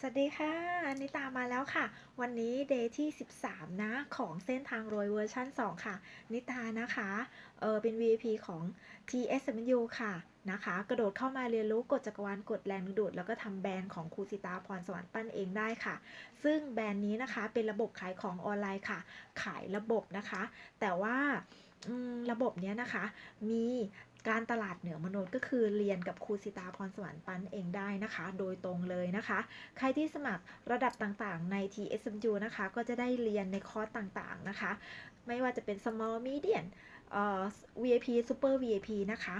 สวัสดีค่ะนิตามาแล้วค่ะ วันนี้เดย์ที่ 13 นะของเส้นทางรวยเวอร์ชัน2 ค่ะ นิตานะคะ เออเป็น VIP ของ TSMU ค่ะนะคะ กระโดดเข้ามาเรียนรู้กฎจักรวาลกฎแรงดึงดูด แล้วก็ทำแบรนด์ของครูสิตาพรสวรรค์ปั้นเองได้ค่ะ ซึ่งแบรนด์นี้นะคะเป็นระบบขายของออนไลน์ค่ะ ขายระบบนะคะ แต่ว่าระบบเนี้ยนะคะมี การตลาดเหนือมนุษย์ก็คือเรียนกับครูสิตาพรสวรรค์ปั้นเองได้นะคะ โดยตรงเลยนะคะ ใครที่สมัครระดับต่างๆ ใน TSMU นะคะ ก็จะได้เรียนในคอร์สต่างๆนะคะ ไม่ว่าจะเป็น small medium เอ่อ VIP super VIP นะคะ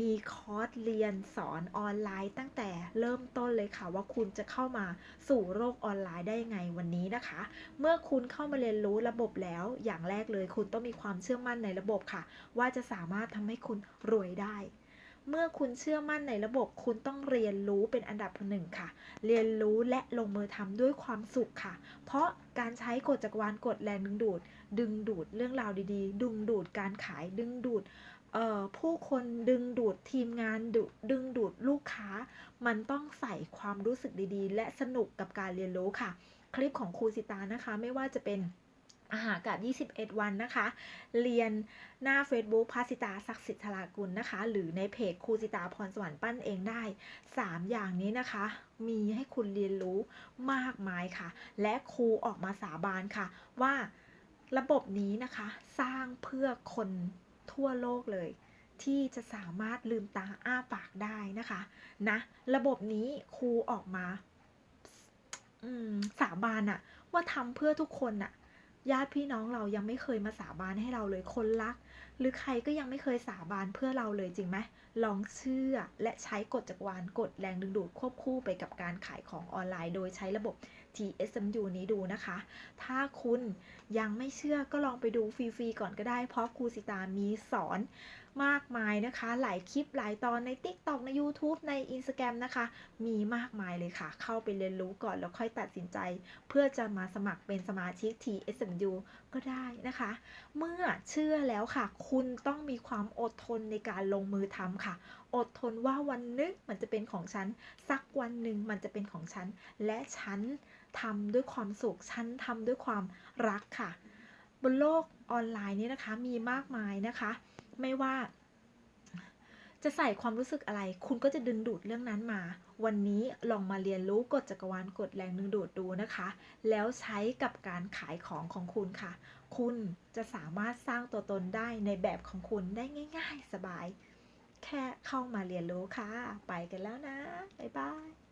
มีคอร์สเรียนสอนออนไลน์ตั้งแต่เริ่มต้นเลยค่ะ ว่าคุณจะเข้ามาสู่โลกออนไลน์ได้ยังไงวันนี้นะคะ เมื่อคุณเข้ามาเรียนรู้ระบบแล้ว อย่างแรกเลยคุณต้องมีความเชื่อมั่นในระบบค่ะ ว่าจะสามารถทำให้คุณรวยได้ เมื่อคุณเชื่อมั่นในระบบคุณต้องเรียนรู้เป็นอันดับหนึ่งค่ะ เรียนรู้และลงมือทำด้วยความสุขค่ะ เพราะการใช้กฎจักรวาลกฎแรงดึงดูด ดึงดูดเรื่องราวดีๆ ดึงดูดการขายดึงดูดผู้คนดึงดูดทีมงานดดึงดูดลูกค้า มันต้องใส่ความรู้สึกดีๆ และสนุกกับการเรียนรู้ค่ะ คลิปของครูสิตานะคะไม่ว่าจะเป็น อาหารกับ 21 วันนะคะ เรียนหน้า Facebook พาสิตาศักดิ์สิทธิ์ธรากุลนะคะ หรือในเพจครูสิตาพรสวรรค์ปั้นเองได้ 3 อย่างนี้นะคะ มีให้คุณเรียนรู้มากมายค่ะ และครูออกมาสาบานค่ะ ว่าระบบนี้นะคะ สร้างเพื่อคนทั่วโลกเลย ที่จะสามารถลืมตาอ้าปากได้นะคะนะระบบนี้ครูออกมาอืมสาบานอะว่าทำเพื่อทุกคนอะ ญาติพี่น้องเรายังไม่เคยมาสาบานให้เราเลยคนรัก หรือใครก็ยังไม่เคยสาบานเพื่อเราเลยจริงไหมลองเชื่อและใช้กฎจักรวาลกฎแรงดึงดูดควบคู่ไปกับการขายของออนไลน์ โดยใช้ระบบ TSMU นี้ดูนะคะ ถ้าคุณยังไม่เชื่อก็ลองไปดูฟรีๆก่อนก็ได้ เพราะครูสิตามีสอนมากมายนะคะ หลายคลิปหลายตอนใน TikTok ใน YouTube ใน Instagram นะคะ มีมากมายเลยค่ะ เข้าไปเรียนรู้ก่อนแล้วค่อยตัดสินใจ เพื่อจะมาสมัครเป็นสมาชิก TSMU ก็ได้นะคะ เมื่อเชื่อแล้วค่ะคุณต้องมีความอดทนในการลงมือทำค่ะ อดทนว่าวันนึงมันจะเป็นของฉัน สักวันหนึ่งมันจะเป็นของฉัน และฉันทำด้วยความสุข ฉันทำด้วยความรักค่ะ บนโลกออนไลน์นี้นะคะมีมากมายนะคะ ไม่ว่า จะใส่ความรู้สึกอะไร คุณก็จะดึงดูดเรื่องนั้นมา วันนี้ลองมาเรียนรู้กฎจักรวาลกฎแรงดึงดูดดูนะคะ แล้วใช้กับการขายของของคุณค่ะ คุณจะสามารถสร้างตัวตนได้ในแบบของคุณได้ง่าย ๆ สบาย แค่เข้ามาเรียนรู้ค่ะ ไปกันแล้วนะ บ๊ายบาย